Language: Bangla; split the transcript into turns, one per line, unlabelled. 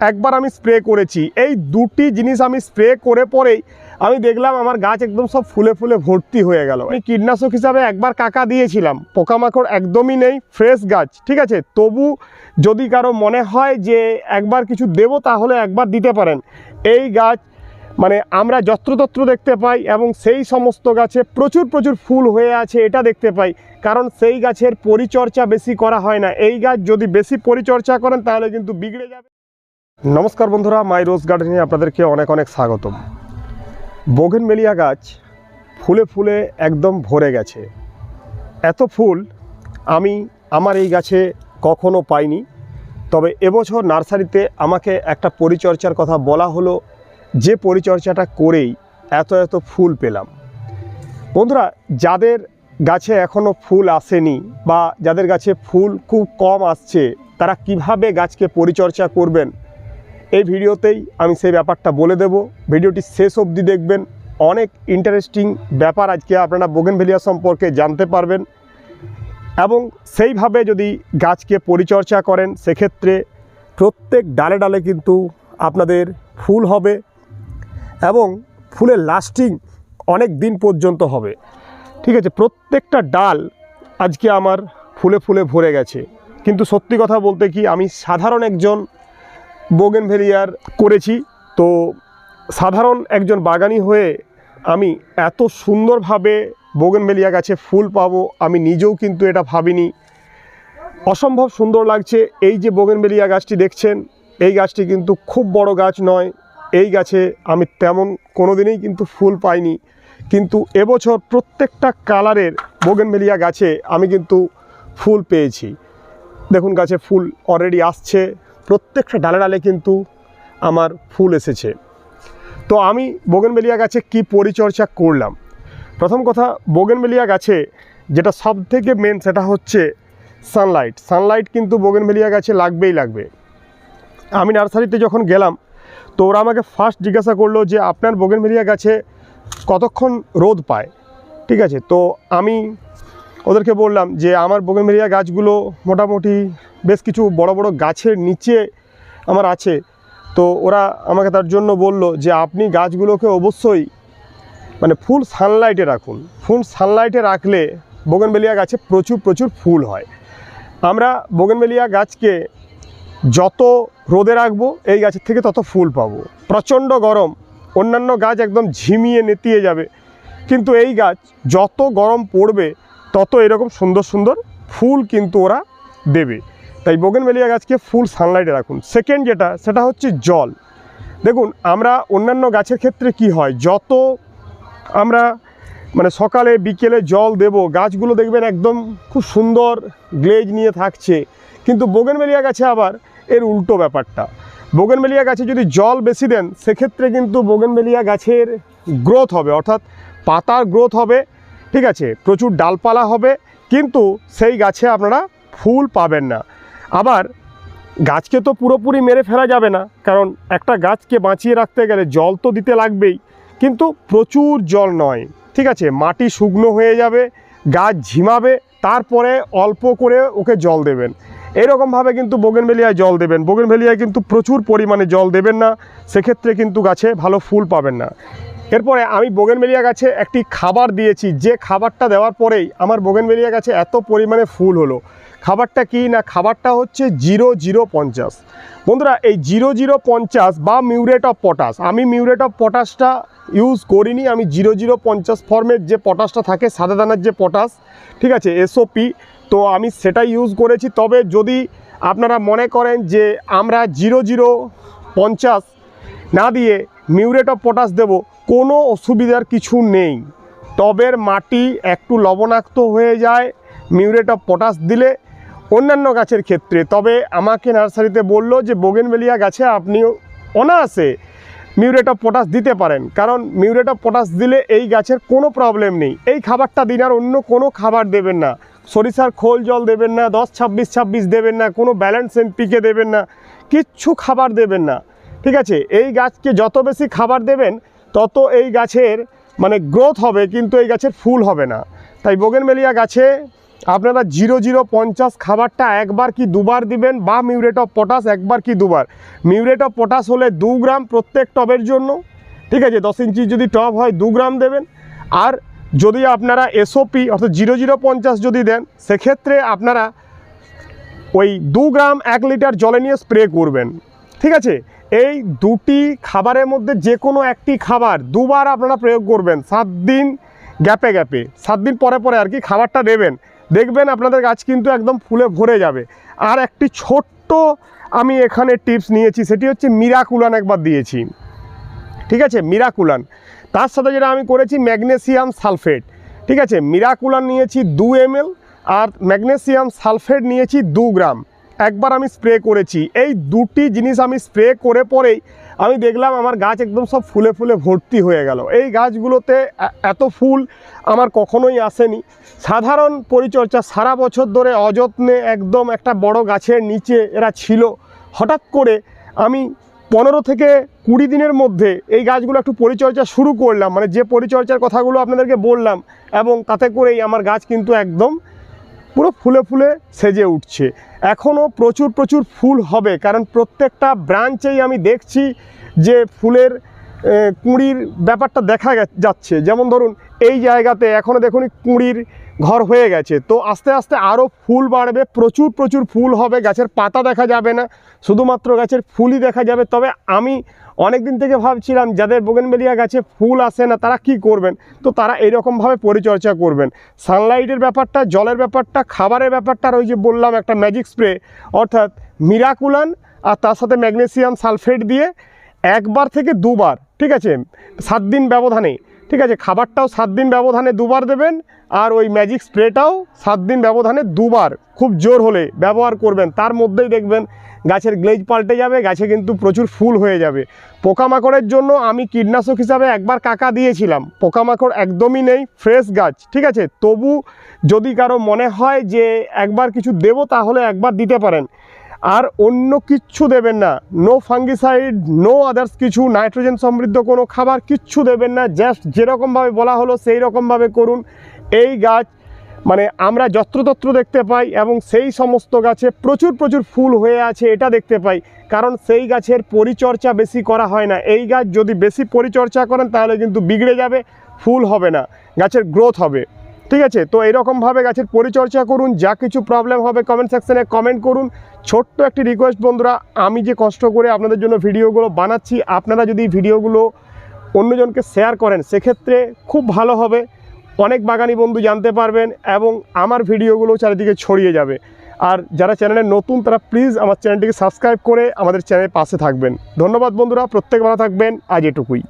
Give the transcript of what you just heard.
একবার আমি স্প্রে করেছি। এই দুটি জিনিস আমি স্প্রে করে পরেই আমি দেখলাম আমার গাছ একদম সব ফুলে ফুলে ভর্তি হয়ে গেল। আমি কীটনাশক হিসাবে একবার কাকা দিয়েছিলাম। পোকামাকড় একদমই নেই ফ্রেশ গাছ, ঠিক আছে? তবু যদি কারও মনে হয় যে একবার কিছু দেব, তাহলে একবার দিতে পারেন। এই গাছ মানে আমরা যত্রতত্র দেখতে পাই এবং সেই সমস্ত গাছে প্রচুর প্রচুর ফুল হয়ে আছে, এটা দেখতে পাই। কারণ সেই গাছের পরিচর্যা বেশি করা হয় না। এই গাছ যদি বেশি পরিচর্যা করেন, তাহলে কিন্তু বিগড়ে যাবে। নমস্কার বন্ধুরা, মাই রোজ গার্ডেনে আপনাদেরকে অনেক অনেক স্বাগতম। বোগেনমেলিয়া গাছ ফুলে ফুলে একদম ভরে গেছে। এত ফুল আমি আমার এই গাছে কখনো পাইনি। তবে এবছর নার্সারিতে আমাকে একটা পরিচর্যার কথা বলা হলো। যে পরিচর্যাটা করেই এত এত ফুল পেলাম। বন্ধুরা, যাদের গাছে এখনও ফুল আসেনি বা যাদের গাছে ফুল খুব কম আসছে, তারা কীভাবে গাছকে পরিচর্যা করবেন এই ভিডিওতেই আমি সেই ব্যাপারটা বলে দেব। ভিডিওটি শেষ অবধি দেখবেন। অনেক ইন্টারেস্টিং ব্যাপার আজকে আপনারা বোগেনভেলিয়া সম্পর্কে জানতে পারবেন। এবং সেইভাবে যদি গাছকে পরিচর্যা করেন, সেক্ষেত্রে প্রত্যেক ডালে ডালে কিন্তু আপনাদের ফুল হবে এবং ফুলের লাস্টিং অনেক দিন পর্যন্ত হবে। ঠিক আছে, প্রত্যেকটা ডাল আজকে আমার ফুলে ফুলে ভরে গেছে। কিন্তু সত্যি কথা বলতে কি, আমি সাধারণ একজন বোগেনভেলিয়ার করেছি। তো সাধারণ একজন বাগানি হয়ে আমি এত সুন্দরভাবে বোগেনভেলিয়া গাছে ফুল পাবো, আমি নিজেও কিন্তু এটা ভাবিনি। অসম্ভব সুন্দর লাগছে। এই যে বোগেনভেলিয়া গাছটি দেখছেন, এই গাছটি কিন্তু খুব বড় গাছ নয়। এই গাছে আমি তেমন কোনো দিনেই কিন্তু ফুল পাইনি। কিন্তু এবছর প্রত্যেকটা কালারের বোগেনভেলিয়া গাছে আমি কিন্তু ফুল পেয়েছি। দেখুন গাছে ফুল অলরেডি আসছে। প্রত্যেকটা ডালে ডালে কিন্তু আমার ফুল এসেছে। তো আমি বোগেনভেলিয়া গাছে কি পরিচর্যা করলাম? প্রথম কথা বোগেনভেলিয়া গাছে যেটা সব থেকে মেন সেটা হচ্ছে সানলাইট সানলাইট কিন্তু বোগেনভেলিয়া গাছে লাগবেই লাগবে। আমি নার্সারিতে যখন গেলাম, তো ওরা আমাকে ফার্স্ট জিজ্ঞাসা করল যে, আপনার বোগেনভেলিয়া গাছে কতক্ষণ রোদ পায়? ঠিক আছে, তো আমি ওদেরকে বললাম যে আমার বোগেনভেলিয়া গাছগুলো মোটামুটি বেশ কিছু বড় বড় গাছের নিচে আমার আছে। তো ওরা আমাকে তার জন্য বলল যে আপনি গাছগুলোকে অবশ্যই মানে ফুল সানলাইটে রাখুন। ফুল সানলাইটে রাখলে বোগেনভেলিয়া গাছে প্রচুর প্রচুর ফুল হয়। আমরা বোগেনভেলিয়া গাছকে যত রোদে রাখব, এই গাছের থেকে তত ফুল পাবো। প্রচণ্ড গরম, অন্যান্য গাছ একদম ঝিমিয়ে নেতিয়ে যাবে। কিন্তু এই গাছ যত গরম পড়বে তত এরকম সুন্দর সুন্দর ফুল কিন্তু ওরা দেবে। তাই বোগেনভেলিয়া গাছকে ফুল সানলাইটে রাখুন। সেকেন্ড যেটা, সেটা হচ্ছে জল। দেখুন, আমরা অন্যান্য গাছের ক্ষেত্রে কি হয়? যত আমরা মানে সকালে, বিকেলে জল দেব, গাছগুলো দেখবেন একদম খুব সুন্দর গ্লেজ নিয়ে থাকছে। কিন্তু বোগেনভেলিয়া গাছে আবার এর উল্টো ব্যাপারটা। বোগেনভেলিয়া গাছে যদি জল বেশি দেন, সেক্ষেত্রে কিন্তু বোগেনভেলিয়া গাছের গ্রোথ হবে। অর্থাৎ পাতার গ্রোথ হবে ঠিক আছে, প্রচুর ডালপালা হবে, কিন্তু সেই গাছে আপনারা ফুল পাবেন না। আবার গাছকে তো পুরোপুরি মেরে ফেলা যাবে না, কারণ একটা গাছকে বাঁচিয়ে রাখতে গেলে জল তো দিতে লাগবেই, কিন্তু প্রচুর জল নয়। ঠিক আছে, মাটি শুকনো হয়ে যাবে, গাছ ঝিমাবে, তারপরে অল্প করে ওকে জল দেবেন। এরকমভাবে কিন্তু বোগেনভেলিয়ায় জল দেবেন। বোগেনভেলিয়ায় কিন্তু প্রচুর পরিমাণে জল দেবেন না, সেক্ষেত্রে কিন্তু গাছে ভালো ফুল পাবেন না। এরপরে আমি বোগেনভেলিয়া গাছে একটি খাবার দিয়েছি। যে খাবারটা দেওয়ার পরেই আমার বোগেনভেলিয়া গাছে এত পরিমাণে ফুল হলো। খাবারটা কি না? খাবারটা হচ্ছে জিরো জিরো পঞ্চাশ। বন্ধুরা, এই জিরো জিরো পঞ্চাশ বা মিউরেট অফ পটাশ, আমি মিউরেট অফ পটাশটা ইউজ করিনি। আমি জিরো জিরো পঞ্চাশ ফর্মের যে পটাশটা থাকে, সাদা দানার যে পটাশ, ঠিক আছে এসওপি তো আমি সেটাই ইউজ করেছি। তবে যদি আপনারা মনে করেন যে আমরা জিরো জিরো পঞ্চাশ না দিয়ে মিউরেট অফ পটাশ দেব, কোনো অসুবিধার কিছু নেই। টবের মাটি একটু লবণাক্ত হয়ে যায়, মিউরেট অফ পটাশ দিলে অন্যান্য গাছের ক্ষেত্রে। তবে আমাকে নার্সারিতে বলল যে, বোগেনভেলিয়া গাছে আপনি অনায়াসে মিউরেট অফ পটাশ দিতে পারেন। কারণ মিউরেট অফ পটাশ দিলে এই গাছের কোনো প্রবলেম নেই। এই খাবারটা দিন আর অন্য কোনো খাবার দেবেন না। সরিষার খোল জল দেবেন না, দশ ছাব্বিশ ছাব্বিশ দেবেন না, কোনো ব্যালেন্স এনপিকে দেবেন না, কিচ্ছু খাবার দেবেন না। ঠিক আছে, এই গাছকে যত বেশি খাবার দেবেন, তত এই গাছের মানে গ্রোথ হবে, কিন্তু এই গাছের ফুল হবে না। তাই বোগেনভেলিয়া গাছে আপনারা জিরো জিরো পঞ্চাশ খাবারটা একবার কি দুবার দিবেন বা মিউরেট অফ পটাশ একবার কি দুবার? মিউরেট অফ পটাশ হলে দু গ্রাম প্রত্যেক টবের জন্য, ঠিক আছে, দশ ইঞ্চি যদি টব হয় দু গ্রাম দেবেন। আর যদি আপনারা এসওপি অর্থাৎ জিরো জিরো পঞ্চাশ যদি দেন, সেক্ষেত্রে আপনারা ওই দু গ্রাম এক লিটার জলে নিয়ে স্প্রে করবেন। ঠিক আছে এই দুটি খাবারের মধ্যে যে কোনো একটি খাবার দুবার আপনারা প্রয়োগ করবেন। সাত দিন গ্যাপে গ্যাপে। সাত দিন পরে পরে আর কি খাবারটা দেবেন। দেখবেন আপনাদের গাছ কিন্তু একদম ফুলে ভরে যাবে। আর একটি ছোট্ট আমি এখানে টিপস নিয়েছি, সেটি হচ্ছে মিরাকুলান একবার দিয়েছি। ঠিক আছে? মিরাকুলান। তার সাথে যেটা আমি করেছি ম্যাগনেসিয়াম সালফেট। ঠিক আছে? মিরাকুলান নিয়েছি দু এমএল আর ম্যাগনেসিয়াম সালফেট নিয়েছি দু গ্রাম। একবার আমি স্প্রে করেছি। এই দুটি জিনিস আমি স্প্রে করে পরেই আমি দেখলাম আমার গাছ একদম সব ফুলে ফুলে ভর্তি হয়ে গেল। এই গাছগুলোতে এত ফুল আমার কখনোই আসেনি। সাধারণ পরিচর্যা সারা বছর ধরে অযত্নে একদম একটা বড় গাছের নিচে এরা ছিল। হঠাৎ করে আমি পনেরো থেকে কুড়ি দিনের মধ্যে এই গাছগুলো একটু পরিচর্যা শুরু করলাম। মানে যে পরিচর্যার কথাগুলো আপনাদেরকে বললাম এবং তাতে করেই আমার গাছ কিন্তু একদম পুরো ফুলে ফুলে সেজে উঠছে। এখনও প্রচুর প্রচুর ফুল হবে, কারণ প্রত্যেকটা ব্রাঞ্চেই আমি দেখছি যে ফুলের কুঁড়ির ব্যাপারটা দেখা যাচ্ছে। যেমন ধরুন, এই জায়গাতে এখনও দেখুন কুঁড়ির ঘর হয়ে গেছে। তো আস্তে আস্তে আরও ফুল বাড়বে, প্রচুর প্রচুর ফুল হবে, গাছের পাতা দেখা যাবে না, শুধুমাত্র গাছের ফুলই দেখা যাবে। তবে আমি অনেক দিন থেকে ভাবছিলাম, যাদের বোগেনবেলিয়া গাছে ফুল আসে না, তারা কি করবেন? তো তারা এরকমভাবে পরিচর্যা করবেন। সানলাইটের ব্যাপারটা, জলের ব্যাপারটা, খাবারের ব্যাপারটা ওই যে বললাম, একটা ম্যাজিক স্প্রে। অর্থাৎ মিরাকুলান আর তার সাথে ম্যাগনেসিয়াম সালফেট দিয়ে একবার থেকে দুবার, ঠিক আছে? সাত দিন ব্যবধানে ঠিক আছে, খাবারটাও সাত দিন ব্যবধানে দুবার দেবেন আর ওই ম্যাজিক স্প্রেটাও সাত দিন ব্যবধানে দুবার, খুব জোর হলে ব্যবহার করবেন। তার মধ্যেই দেখবেন গাছের গ্লেজ পাল্টে যাবে, গাছে কিন্তু প্রচুর ফুল হয়ে যাবে। পোকামাকড়ের জন্য আমি কীটনাশক হিসাবে একবার কাকা দিয়েছিলাম। পোকামাকড় একদমই নেই ফ্রেশ গাছ, ঠিক আছে? তবু যদি কারও মনে হয় যে একবার কিছু দেবো, তাহলে একবার দিতে পারেন। আর অন্য কিচ্ছু দেবেন না। নো ফাঙ্গিসাইড নো আদার্স কিছু নাইট্রোজেন সমৃদ্ধ কোনো খাবার কিচ্ছু দেবেন না। জাস্ট যেরকমভাবে বলা হলো সেই রকমভাবে করুন। এই গাছ মানে আমরা যত্রতত্র দেখতে পাই এবং সেই সমস্ত গাছে প্রচুর প্রচুর ফুল হয়ে আছে এটা দেখতে পাই। কারণ সেই গাছের পরিচর্যা বেশি করা হয় না। এই গাছ যদি বেশি পরিচর্যা করেন তাহলে কিন্তু বিগড়ে যাবে, ফুল হবে না, গাছের গ্রোথ হবে। ঠিক আছে? তো এইরকমভাবে গাছের পরিচর্যা করুন। যা কিছু প্রবলেম হবে কমেন্ট সেকশানে কমেন্ট করুন। ছোট্ট একটি রিকোয়েস্ট বন্ধুরা, আমি যে কষ্ট করে আপনাদের জন্য ভিডিওগুলো বানাচ্ছি, আপনারা যদি ভিডিওগুলো অন্যজনকে শেয়ার করেন, সেক্ষেত্রে খুব ভালো হবে। অনেক বাগানি বন্ধু জানতে পারবেন এবং আমার ভিডিওগুলো চারিদিকে ছড়িয়ে যাবে। আর যারা চ্যানেলে নতুন, তারা প্লিজ আমার চ্যানেলটিকে সাবস্ক্রাইব করে আমাদের চ্যানেলের পাশে থাকবেন। ধন্যবাদ বন্ধুরা, প্রত্যেক ভালো থাকবেন, আজ এটুকুই।